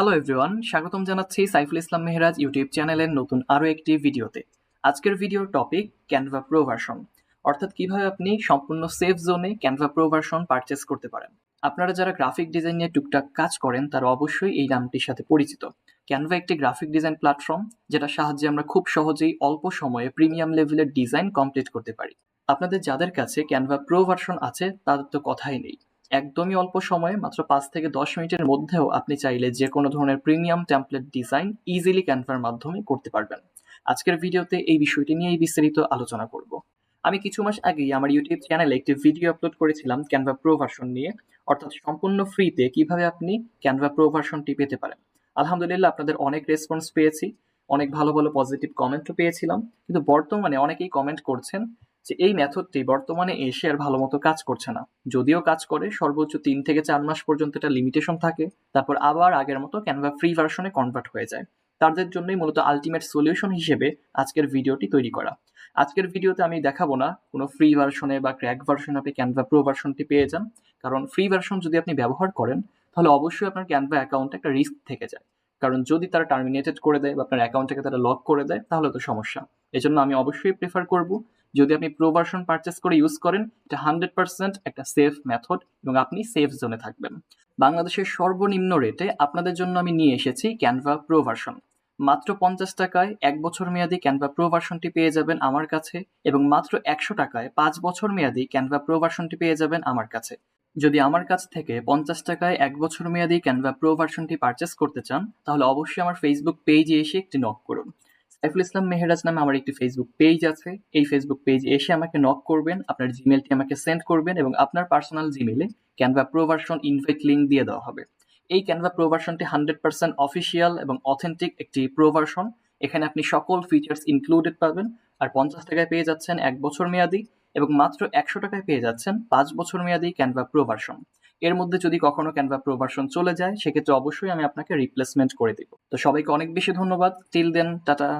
Hello everyone স্বাগতম জানাচ্ছি Saiful Islam Mehraj YouTube চ্যানেলের নতুন আরও একটি ভিডিওতে। আজকের ভিডিওর টপিক ক্যানভা প্রো ভার্সন অর্থাৎ কীভাবে আপনি সম্পূর্ণ সেফ জোনে ক্যানভা প্রো ভার্সন পারচেস করতে পারেন। আপনারা যারা গ্রাফিক ডিজাইন নিয়ে টুকটাক কাজ করেন, তারা অবশ্যই এই নামটির সাথে পরিচিত। ক্যানভা একটি গ্রাফিক ডিজাইন প্ল্যাটফর্ম যেটা সাহায্যে আমরা খুব সহজেই অল্প সময়ে প্রিমিয়াম লেভেলের ডিজাইন কমপ্লিট করতে পারি। আপনাদের যাদের কাছে ক্যানভা প্রো ভার্সন আছে, তাদের তো কথাই নেই। একদমই অল্প সময়ে, মাত্র পাঁচ থেকে দশ মিনিটের মধ্যেও আপনি চাইলে যে কোনো ধরনের প্রিমিয়াম টেমপ্লেট ডিজাইন ইজিলি ক্যানভার মাধ্যমে করতে পারবেন। আজকের ভিডিওতে এই বিষয়টি নিয়েই বিস্তারিত আলোচনা করব। আমি কিছু মাস আগেই আমার ইউটিউব চ্যানেলে একটি ভিডিও আপলোড করেছিলাম ক্যানভা প্রো ভার্সন নিয়ে। অর্থাৎ সম্পূর্ণ ফ্রিতে কীভাবে আপনি ক্যানভা প্রো ভার্সনটি পেতে পারেন। আলহামদুলিল্লাহ, আপনাদের অনেক রেসপন্স পেয়েছি। অনেক ভালো ভালো পজিটিভ কমেন্টও পেয়েছিলাম। কিন্তু বর্তমানে অনেকেই কমেন্ট করছেন যে এই মেথডটি বর্তমানে এসে আর ভালো মতো কাজ করছে না। যদিও কাজ করে, সর্বোচ্চ তিন থেকে চার মাস পর্যন্ত এটা লিমিটেশন থাকে, তারপর আবার আগের মতো ক্যানভা ফ্রি ভার্সনে কনভার্ট হয়ে যায়। তাদের জন্যই মূলত আলটিমেট সলিউশন হিসেবে আজকের ভিডিওটি তৈরি করা। আজকের ভিডিওতে আমি দেখাবো না, কোনো ফ্রি ভার্সনে বা ক্র্যাক ভার্সনে আপনি ক্যানভা প্রো ভার্সনটি পেয়ে যান। কারণ ফ্রি ভার্সন যদি আপনি ব্যবহার করেন, তাহলে অবশ্যই আপনার ক্যানভা অ্যাকাউন্টে একটা রিস্ক থেকে যায়। কারণ যদি তারা টার্মিনেটেড করে দেয় বা আপনার অ্যাকাউন্টটাকে তারা লক করে দেয়, তাহলে তো সমস্যা। এজন্য আমি অবশ্যই প্রেফার করব যদি আপনি প্রো ভার্সন পারচেস করে ইউজ করেন, এটা হান্ড্রেড পার্সেন্ট একটা সেফ মেথড এবং আপনি সেফ জোনে থাকবেন। বাংলাদেশের সর্বনিম্ন রেটে আপনাদের জন্য আমি নিয়ে এসেছি ক্যানভা প্রো ভার্সন মাত্র পঞ্চাশ টাকায় এক বছর মেয়াদি ক্যানভা প্রো ভার্সনটি পেয়ে যাবেন আমার কাছে এবং মাত্র একশো টাকায় পাঁচ বছর মেয়াদি ক্যানভা প্রো ভার্সনটি পেয়ে যাবেন আমার কাছে। যদি আমার কাছ থেকে পঞ্চাশ টাকায় এক বছর মেয়াদি ক্যানভা প্রো ভার্সনটি পারচেস করতে চান, তাহলে অবশ্যই আমার ফেসবুক পেজে এসে একটি নক করুন। সাইফুল ইসলাম মেহরাজ নামে আমার একটি ফেসবুক পেজ আছে। এই ফেসবুক পেজ এসে আমাকে নক করবেন, আপনার জিমেলটি আমাকে সেন্ড করবেন এবং আপনার personal জিমেলে Canva pro version invite link দিয়ে দেওয়া হবে। এই ক্যানভা প্রো ভার্সনটি হান্ড্রেড পার্সেন্ট অফিসিয়াল এবং অথেন্টিক একটি প্রো ভার্সন এখানে আপনি সকল ফিচার্স ইনক্লুডেড পাবেন। আর পঞ্চাশ টাকায় পেয়ে যাচ্ছেন এক বছর মেয়াদি। এবং মাত্র একশো টাকায় পেয়ে যাচ্ছেন পাঁচ বছর মেয়াদি ক্যানভা প্রো ভার্সন এর মধ্যে যদি কখনো ক্যানভা প্রো ভার্সন চলে যায়, সেক্ষেত্রে অবশ্যই আমি আপনাকে রিপ্লেসমেন্ট করে দিব। তো সবাইকে অনেক বেশি ধন্যবাদ। Till then tata.